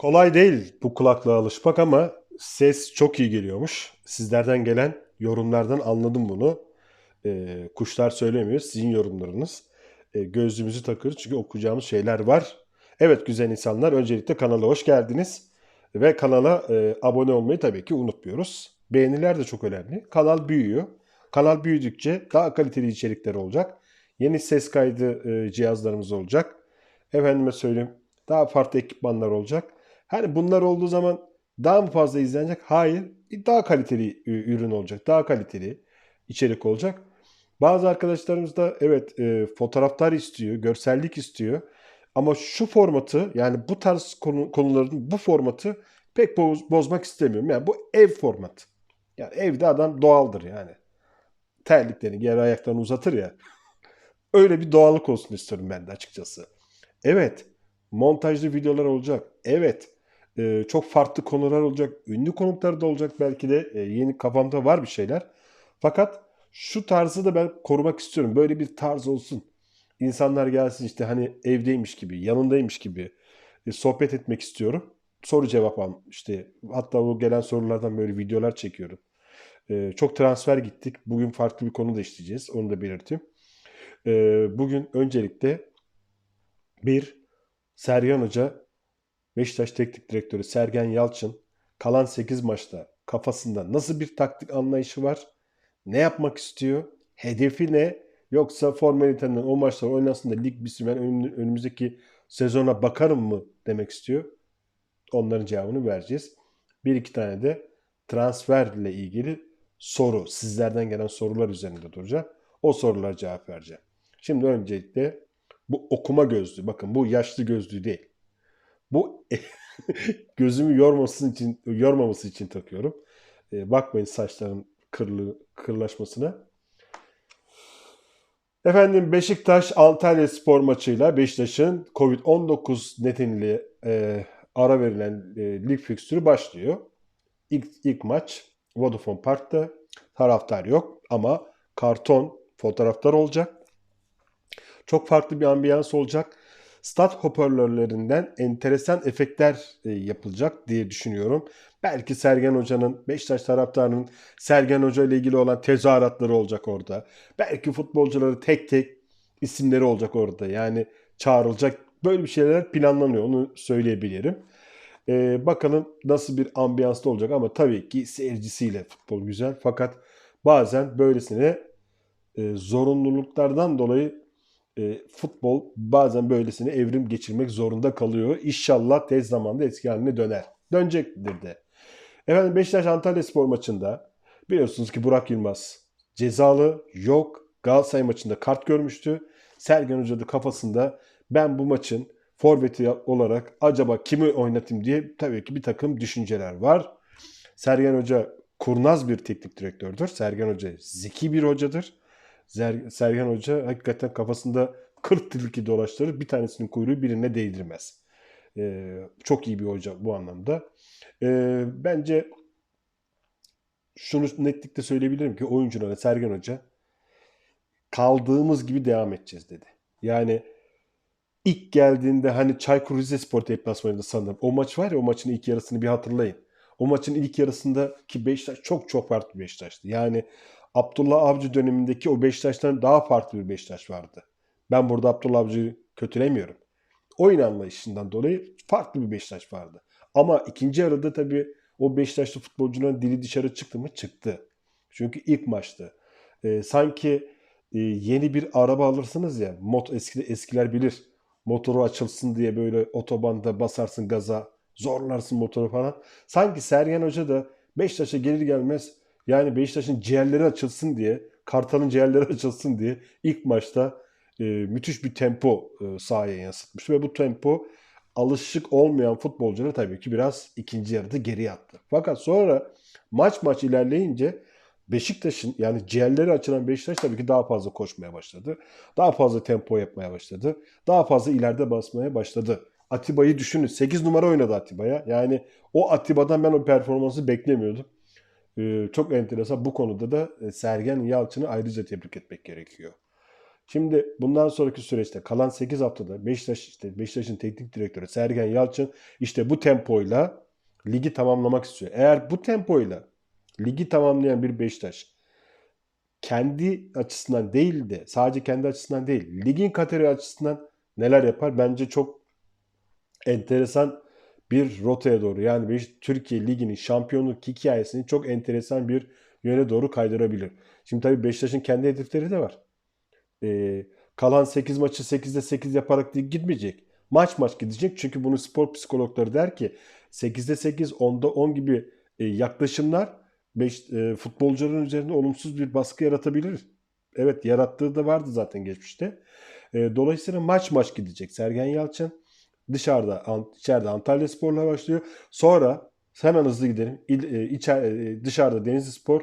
Kolay değil bu kulaklığa alışmak ama ses çok iyi geliyormuş. Sizlerden gelen yorumlardan anladım bunu. Ee, kuşlar söylemiyor, sizin yorumlarınız. Ee, gözlüğümüzü takıyoruz çünkü okuyacağımız şeyler var. Evet güzel insanlar, öncelikle kanala hoş geldiniz. Ve kanala e, abone olmayı tabii ki unutmuyoruz. Beğeniler de çok önemli. Kanal büyüyor. Kanal büyüdükçe daha kaliteli içerikler olacak. Yeni ses kaydı e, cihazlarımız olacak. Efendime söyleyeyim daha farklı ekipmanlar olacak. Hani bunlar olduğu zaman daha mı fazla izlenecek? Hayır. Daha kaliteli ürün olacak. Daha kaliteli içerik olacak. Bazı arkadaşlarımız da evet e, fotoğraflar istiyor, görsellik istiyor. Ama şu formatı yani bu tarz konu, konuların bu formatı pek boz, bozmak istemiyorum. Yani bu ev formatı. Yani evde adam doğaldır yani. Terliklerini giyer ayaklarını uzatır ya. Öyle bir doğallık olsun istiyorum ben de açıkçası. Evet montajlı videolar olacak. Evet e, çok farklı konular olacak. Ünlü konuklar da olacak belki de. E, yeni kafamda var bir şeyler. Fakat şu tarzı da ben korumak istiyorum. Böyle bir tarz olsun. İnsanlar gelsin işte hani evdeymiş gibi, yanındaymış gibi e, sohbet etmek istiyorum. Soru cevap al işte hatta o gelen sorulardan böyle videolar çekiyorum. E, çok transfer gittik. Bugün farklı bir konu da işleyeceğiz. Onu da belirteyim. E, bugün öncelikle bir Sergen Hoca Beşiktaş Teknik Direktörü Sergen Yalçın kalan 8 maçta kafasında nasıl bir taktik anlayışı var? Ne yapmak istiyor? Hedefi ne? Yoksa formaliteden o maçlar oynasın da lig bitsin ben önümüzdeki sezona bakarım mı demek istiyor? Onların cevabını vereceğiz. Bir iki tane de transferle ilgili soru, sizlerden gelen sorular üzerinde duracağım. O sorulara cevap vereceğim. Şimdi öncelikle bu okuma gözlüğü. Bakın bu yaşlı gözlüğü değil. Bu gözümü yorması için yormaması için takıyorum. E, bakmayın saçların kırlı, kırlaşmasına. Efendim Beşiktaş Antalya Spor maçıyla Beşiktaş'ın Covid-19 nedeniyle e, ara verilen e, lig fikstürü başlıyor. İlk, ilk maç Vodafone Park'ta taraftar yok ama karton fotoğraflar olacak. Çok farklı bir ambiyans olacak stat hoparlörlerinden enteresan efektler e, yapılacak diye düşünüyorum. Belki Sergen Hoca'nın, Beşiktaş taraftarının Sergen Hoca ile ilgili olan tezahüratları olacak orada. Belki futbolcuları tek tek isimleri olacak orada. Yani çağrılacak böyle bir şeyler planlanıyor onu söyleyebilirim. Ee, bakalım nasıl bir ambiyansta olacak ama tabii ki seyircisiyle futbol güzel. Fakat bazen böylesine e, zorunluluklardan dolayı e, futbol bazen böylesine evrim geçirmek zorunda kalıyor. İnşallah tez zamanda eski haline döner. Dönecektir de. Efendim Beşiktaş Antalya Spor maçında biliyorsunuz ki Burak Yılmaz cezalı yok. Galatasaray maçında kart görmüştü. Sergen Hoca da kafasında ben bu maçın forveti olarak acaba kimi oynatayım diye tabii ki bir takım düşünceler var. Sergen Hoca kurnaz bir teknik direktördür. Sergen Hoca zeki bir hocadır. Sergen Hoca hakikaten kafasında 40 tilki dolaştırır. Bir tanesinin kuyruğu birine değdirmez. Ee, çok iyi bir hoca bu anlamda. Ee, bence şunu netlikle söyleyebilirim ki oyunculara Sergen Hoca kaldığımız gibi devam edeceğiz dedi. Yani ilk geldiğinde hani Çaykur Rizespor deplasmanında sanırım. O maç var ya o maçın ilk yarısını bir hatırlayın. O maçın ilk yarısında ki Beşiktaş çok çok farklı Beşiktaş'tı. Yani Abdullah Avcı dönemindeki o Beşiktaş'tan daha farklı bir Beşiktaş vardı. Ben burada Abdullah Avcı'yı kötülemiyorum. Oyun anlayışından dolayı farklı bir Beşiktaş vardı. Ama ikinci yarıda tabii o Beşiktaşlı futbolcunun dili dışarı çıktı mı? Çıktı. Çünkü ilk maçtı. Ee, sanki e, yeni bir araba alırsınız ya. Mot eski, eskiler bilir. Motoru açılsın diye böyle otobanda basarsın gaza. Zorlarsın motoru falan. Sanki Sergen Hoca da Beşiktaş'a gelir gelmez yani Beşiktaş'ın ciğerleri açılsın diye, Kartal'ın ciğerleri açılsın diye ilk maçta e, müthiş bir tempo e, sahaya yansıtmış ve bu tempo alışık olmayan futbolcuları tabii ki biraz ikinci yarıda geri attı. Fakat sonra maç maç ilerleyince Beşiktaş'ın yani ciğerleri açılan Beşiktaş tabii ki daha fazla koşmaya başladı. Daha fazla tempo yapmaya başladı. Daha fazla ileride basmaya başladı. Atiba'yı düşünün. 8 numara oynadı Atiba'ya. Yani o Atiba'dan ben o performansı beklemiyordum. Ee, çok enteresan. Bu konuda da e, Sergen Yalçın'ı ayrıca tebrik etmek gerekiyor. Şimdi bundan sonraki süreçte kalan 8 haftada Beşiktaş işte Beşiktaş'ın teknik direktörü Sergen Yalçın işte bu tempoyla ligi tamamlamak istiyor. Eğer bu tempoyla ligi tamamlayan bir Beşiktaş kendi açısından değil de sadece kendi açısından değil ligin kateri açısından neler yapar? Bence çok enteresan bir rotaya doğru yani bir Türkiye Ligi'nin şampiyonluk hikayesini çok enteresan bir yöne doğru kaydırabilir. Şimdi tabii Beşiktaş'ın kendi hedefleri de var. Ee, kalan 8 maçı 8'de 8 yaparak değil gitmeyecek. Maç maç gidecek çünkü bunu spor psikologları der ki 8'de 8, 10'da 10 gibi e, yaklaşımlar beş, e, futbolcuların üzerinde olumsuz bir baskı yaratabilir. Evet yarattığı da vardı zaten geçmişte. E, dolayısıyla maç maç gidecek Sergen Yalçın. Dışarıda, içeride Antalya Spor'la başlıyor. Sonra hemen hızlı gidelim. İl, e, içer, e, dışarıda Denizli Spor,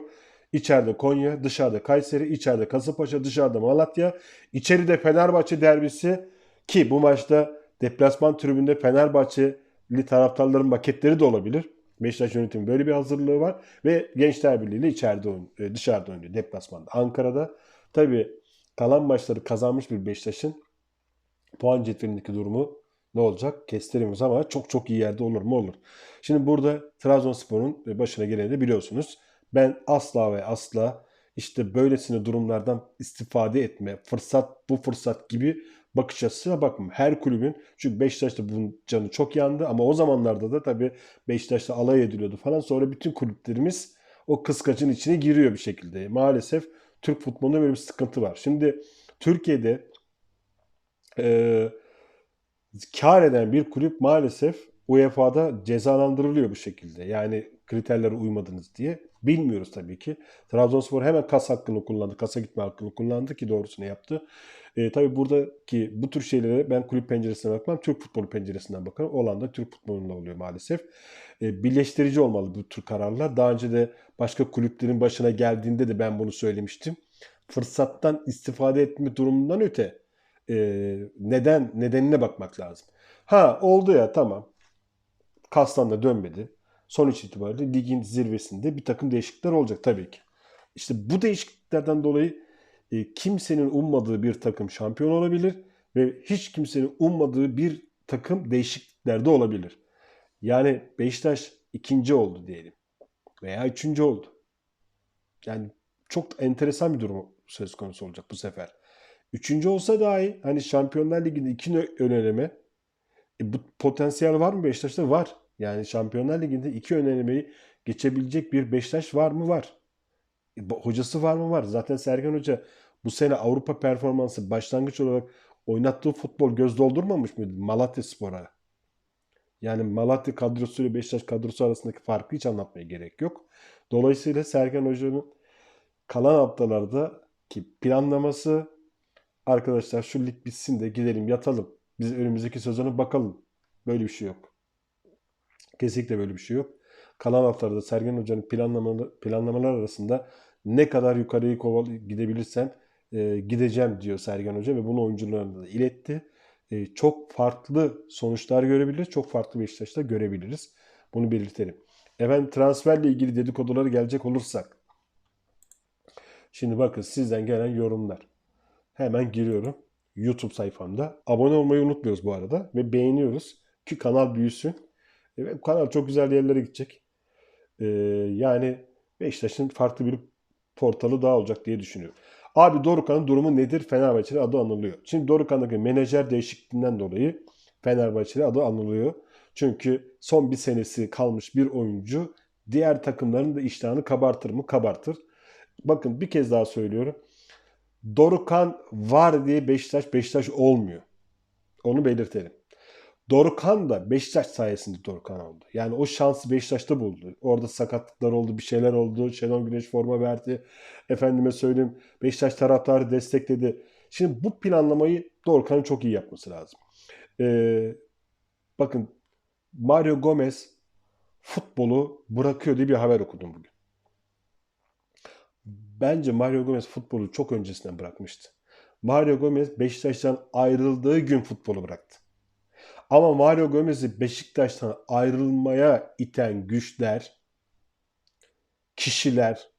içeride Konya, dışarıda Kayseri, içeride Kasımpaşa, dışarıda Malatya, içeride Fenerbahçe derbisi ki bu maçta deplasman tribünde Fenerbahçeli taraftarların maketleri de olabilir. Beşiktaş yönetimi böyle bir hazırlığı var ve Gençler Birliği ile içeride oyun, e, dışarıda oynuyor deplasmanda. Ankara'da tabii kalan maçları kazanmış bir Beşiktaş'ın puan cetvelindeki durumu ne olacak? Kestiremiyoruz ama çok çok iyi yerde olur mu? Olur. Şimdi burada Trabzonspor'un başına geleni de biliyorsunuz. Ben asla ve asla işte böylesine durumlardan istifade etme, fırsat bu fırsat gibi bakış açısına bakmam. Her kulübün çünkü Beşiktaş'ta bunun canı çok yandı ama o zamanlarda da tabii Beşiktaş'ta alay ediliyordu falan. Sonra bütün kulüplerimiz o kıskacın içine giriyor bir şekilde. Maalesef Türk futbolunda böyle bir sıkıntı var. Şimdi Türkiye'de e, kar eden bir kulüp maalesef UEFA'da cezalandırılıyor bu şekilde. Yani kriterlere uymadınız diye. Bilmiyoruz tabii ki. Trabzonspor hemen kas hakkını kullandı. Kasa gitme hakkını kullandı ki doğrusunu yaptı. E, tabii buradaki bu tür şeylere ben kulüp penceresinden bakmam. Türk futbolu penceresinden bakarım. Olan da Türk futbolunda oluyor maalesef. E, birleştirici olmalı bu tür kararlar. Daha önce de başka kulüplerin başına geldiğinde de ben bunu söylemiştim. Fırsattan istifade etme durumundan öte e, neden nedenine bakmak lazım. Ha oldu ya tamam. Kastan da dönmedi. Sonuç itibariyle ligin zirvesinde bir takım değişiklikler olacak tabii ki. İşte bu değişikliklerden dolayı e, kimsenin ummadığı bir takım şampiyon olabilir ve hiç kimsenin ummadığı bir takım değişikliklerde olabilir. Yani Beşiktaş ikinci oldu diyelim veya üçüncü oldu. Yani çok enteresan bir durum söz konusu olacak bu sefer. Üçüncü olsa dahi hani Şampiyonlar Ligi'nde iki ön e, bu potansiyel var mı Beşiktaş'ta? Var. Yani Şampiyonlar Ligi'nde iki ön geçebilecek bir Beşiktaş var mı? Var. E, hocası var mı? Var. Zaten Sergen Hoca bu sene Avrupa performansı başlangıç olarak oynattığı futbol göz doldurmamış mıydı Malatya Spor'a? Yani Malatya kadrosu ile Beşiktaş kadrosu arasındaki farkı hiç anlatmaya gerek yok. Dolayısıyla Sergen Hoca'nın kalan haftalarda ki planlaması arkadaşlar şu lig bitsin de gidelim yatalım. Biz önümüzdeki sezona bakalım. Böyle bir şey yok. Kesinlikle böyle bir şey yok. Kalan haftalarda Sergen Hoca'nın planlamaları, planlamalar arasında ne kadar yukarıyı koval gidebilirsen e, gideceğim diyor Sergen Hoca ve bunu oyuncularına da iletti. E, çok farklı sonuçlar görebiliriz. Çok farklı Beşiktaş'ta görebiliriz. Bunu belirtelim. Efendim transferle ilgili dedikoduları gelecek olursak. Şimdi bakın sizden gelen yorumlar. Hemen giriyorum. YouTube sayfamda. Abone olmayı unutmuyoruz bu arada. Ve beğeniyoruz. Ki kanal büyüsün. E, ve kanal çok güzel yerlere gidecek. Ee, yani Beşiktaş'ın farklı bir portalı daha olacak diye düşünüyorum. Abi Dorukan'ın durumu nedir? Fenerbahçe'de adı anılıyor. Şimdi Dorukan'daki menajer değişikliğinden dolayı Fenerbahçe'de adı anılıyor. Çünkü son bir senesi kalmış bir oyuncu diğer takımların da iştahını kabartır mı? Kabartır. Bakın bir kez daha söylüyorum. Dorukan var diye Beşiktaş Beşiktaş olmuyor. Onu belirtelim. Dorukan da Beşiktaş sayesinde Dorukan oldu. Yani o şansı Beşiktaş'ta buldu. Orada sakatlıklar oldu, bir şeyler oldu. Şenol Güneş forma verdi. Efendime söyleyeyim Beşiktaş taraftarı destekledi. Şimdi bu planlamayı Dorukan'ın çok iyi yapması lazım. Ee, bakın Mario Gomez futbolu bırakıyor diye bir haber okudum bugün. Bence Mario Gomez futbolu çok öncesinden bırakmıştı. Mario Gomez Beşiktaş'tan ayrıldığı gün futbolu bıraktı. Ama Mario Gomez'i Beşiktaş'tan ayrılmaya iten güçler, kişiler,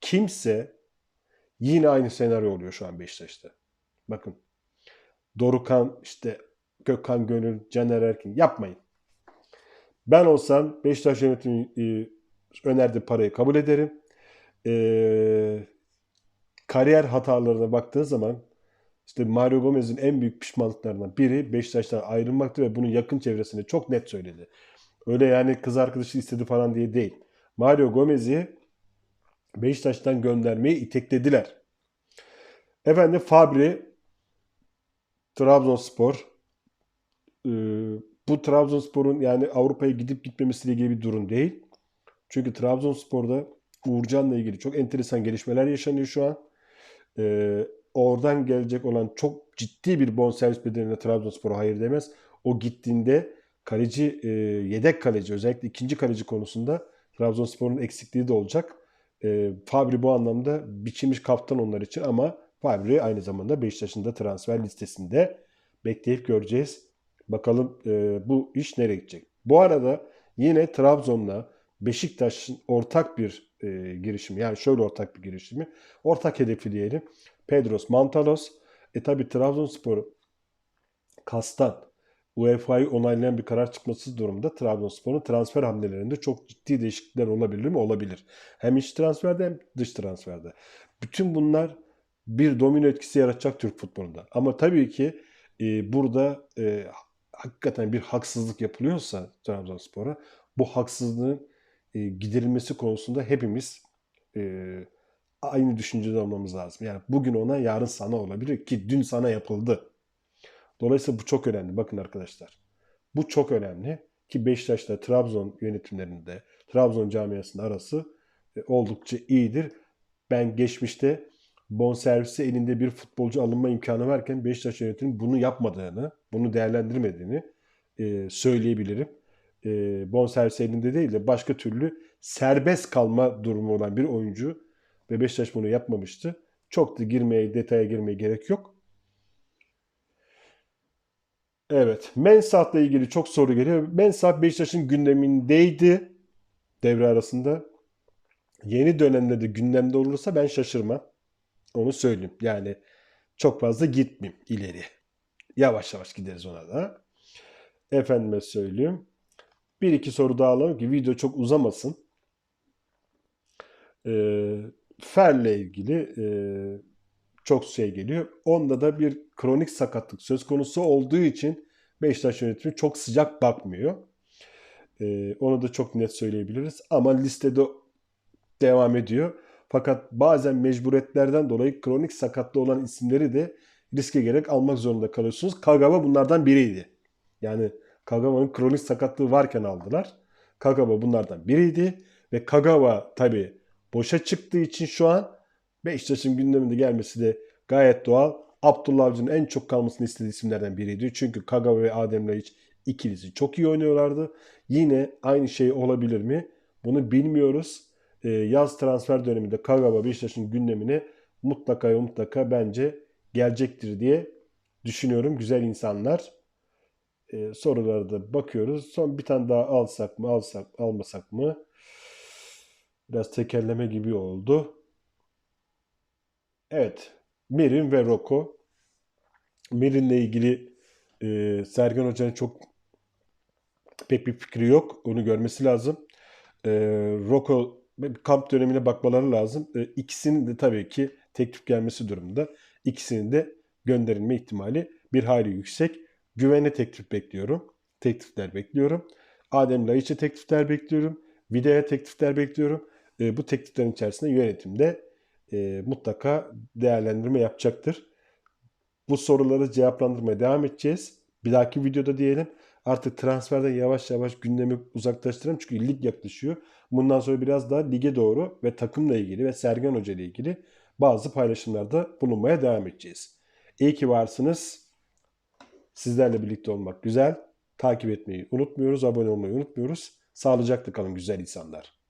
kimse Yine aynı senaryo oluyor şu an Beşiktaş'ta. Bakın. Dorukan, işte Gökhan Gönül, Caner Erkin yapmayın. Ben olsam Beşiktaş yönetimi e, önerdiği parayı kabul ederim. E, kariyer hatalarına baktığın zaman işte Mario Gomez'in en büyük pişmanlıklarından biri Beşiktaş'tan ayrılmaktı ve bunu yakın çevresinde çok net söyledi. Öyle yani kız arkadaşı istedi falan diye değil. Mario Gomez'i Beşiktaş'tan göndermeyi iteklediler. Efendim Fabri Trabzonspor e, bu Trabzonspor'un yani Avrupa'ya gidip gitmemesiyle ilgili bir durum değil. Çünkü Trabzonspor'da Uğurcan'la ilgili çok enteresan gelişmeler yaşanıyor şu an. Ee, oradan gelecek olan çok ciddi bir bonservis bedeline Trabzonspor'a hayır demez. O gittiğinde kaleci, e, yedek kaleci özellikle ikinci kaleci konusunda Trabzonspor'un eksikliği de olacak. E, Fabri bu anlamda biçilmiş kaptan onlar için ama Fabri aynı zamanda Beşiktaş'ın da transfer listesinde bekleyip göreceğiz. Bakalım e, bu iş nereye gidecek. Bu arada yine Trabzon'la Beşiktaş'ın ortak bir e, girişimi yani şöyle ortak bir girişimi ortak hedefi diyelim. Pedros Mantalos e tabi Trabzonspor kastan UEFA'yı onaylayan bir karar çıkması durumda Trabzonspor'un transfer hamlelerinde çok ciddi değişiklikler olabilir mi? Olabilir. Hem iç transferde hem dış transferde. Bütün bunlar bir domino etkisi yaratacak Türk futbolunda. Ama tabii ki e, burada e, hakikaten bir haksızlık yapılıyorsa Trabzonspor'a bu haksızlığın e, giderilmesi konusunda hepimiz e, aynı düşüncede olmamız lazım. Yani bugün ona yarın sana olabilir ki dün sana yapıldı. Dolayısıyla bu çok önemli. Bakın arkadaşlar. Bu çok önemli ki Beşiktaş'ta Trabzon yönetimlerinde, Trabzon camiasının arası e, oldukça iyidir. Ben geçmişte bonservisi elinde bir futbolcu alınma imkanı varken Beşiktaş yönetimi bunu yapmadığını, bunu değerlendirmediğini e, söyleyebilirim. E, bonservisi elinde değil de başka türlü serbest kalma durumu olan bir oyuncu ve Beşiktaş bunu yapmamıştı. Çok da girmeye, detaya girmeye gerek yok. Evet. Mensah'la ilgili çok soru geliyor. Mensah Beşiktaş'ın gündemindeydi devre arasında. Yeni dönemde de gündemde olursa ben şaşırmam. Onu söyleyeyim. Yani çok fazla gitmeyeyim ileri. Yavaş yavaş gideriz ona da. Efendime söyleyeyim. Bir iki soru daha alalım ki video çok uzamasın. Ee, Fer'le ilgili e, çok şey geliyor. Onda da bir kronik sakatlık söz konusu olduğu için Beşiktaş yönetimi çok sıcak bakmıyor. Ee, onu da çok net söyleyebiliriz. Ama listede devam ediyor. Fakat bazen mecburiyetlerden dolayı kronik sakatlı olan isimleri de riske gerek almak zorunda kalıyorsunuz. Kagawa bunlardan biriydi. Yani Kagawa'nın kronik sakatlığı varken aldılar. Kagawa bunlardan biriydi. Ve Kagawa tabi boşa çıktığı için şu an Beşiktaş'ın gündeminde gelmesi de gayet doğal. Abdullah Avcı'nın en çok kalmasını istediği isimlerden biriydi. Çünkü Kagawa ve Adem Laiç ikilisi çok iyi oynuyorlardı. Yine aynı şey olabilir mi? Bunu bilmiyoruz. Ee, yaz transfer döneminde Kagawa Beşiktaş'ın gündemine mutlaka ve mutlaka bence gelecektir diye düşünüyorum. Güzel insanlar. Ee, sorulara da bakıyoruz. Son bir tane daha alsak mı, alsak, almasak mı? Biraz tekerleme gibi oldu. Evet. Mirin ve Roko. Mirin'le ilgili e, Sergen Hoca'nın çok pek bir fikri yok. Onu görmesi lazım. E, Roko kamp dönemine bakmaları lazım. E, ikisinin de tabii ki teklif gelmesi durumunda. İkisinin de gönderilme ihtimali bir hayli yüksek. Güvenli teklif bekliyorum. Teklifler bekliyorum. Adem Laiç'e teklifler bekliyorum. Videoya teklifler bekliyorum. E, bu tekliflerin içerisinde yönetimde e, mutlaka değerlendirme yapacaktır. Bu soruları cevaplandırmaya devam edeceğiz. Bir dahaki videoda diyelim. Artık transferde yavaş yavaş gündemi uzaklaştıralım. Çünkü lig yaklaşıyor. Bundan sonra biraz daha lige doğru ve takımla ilgili ve Sergen Hoca ile ilgili bazı paylaşımlarda bulunmaya devam edeceğiz. İyi ki varsınız. Sizlerle birlikte olmak güzel. Takip etmeyi unutmuyoruz. Abone olmayı unutmuyoruz. Sağlıcakla kalın güzel insanlar.